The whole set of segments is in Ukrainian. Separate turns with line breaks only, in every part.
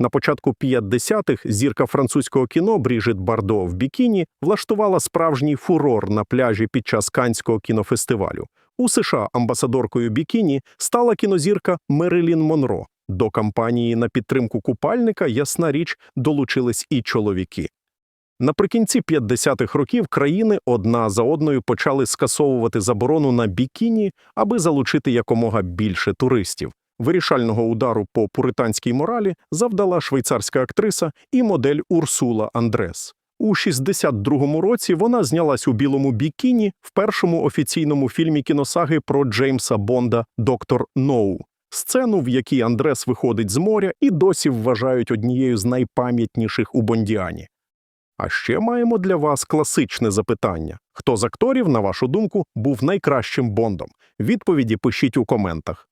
На початку 50-х зірка французького кіно Бріжит Бардо в бікіні влаштувала справжній фурор на пляжі під час Канського кінофестивалю. У США амбасадоркою бікіні стала кінозірка Мерилін Монро. До кампанії на підтримку купальника, ясна річ, долучились і чоловіки. Наприкінці 50-х років країни одна за одною почали скасовувати заборону на бікіні, аби залучити якомога більше туристів. Вирішального удару по пуританській моралі завдала швейцарська актриса і модель Урсула Андрес. У 62-му році вона знялась у білому бікіні в першому офіційному фільмі кіносаги про Джеймса Бонда Доктор Ноу. Сцену, в якій Андрес виходить з моря, і досі вважають однією з найпам'ятніших у Бондіані. А ще маємо для вас класичне запитання: хто з акторів, на вашу думку, був найкращим Бондом? Відповіді пишіть у коментах.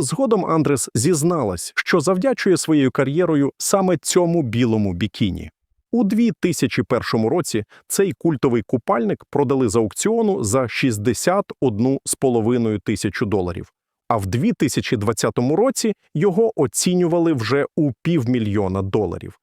Згодом Андрес зізналась, що завдячує своєю кар'єрою саме цьому білому бікіні. У 2001 році цей культовий купальник продали з аукціону за 61,5 тисячу доларів. А в 2020 році його оцінювали вже у півмільйона доларів.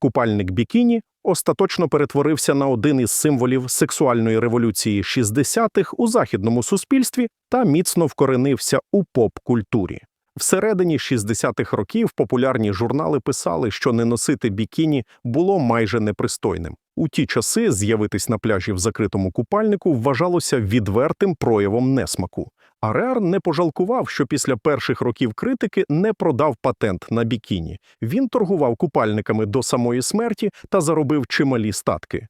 Купальник бікіні остаточно перетворився на один із символів сексуальної революції 60-х у західному суспільстві та міцно вкоренився у поп-культурі. Всередині 60-х років популярні журнали писали, що не носити бікіні було майже непристойним. У ті часи з'явитись на пляжі в закритому купальнику вважалося відвертим проявом несмаку. Ареар не пожалкував, що після перших років критики не продав патент на бікіні. Він торгував купальниками до самої смерті та заробив чималі статки.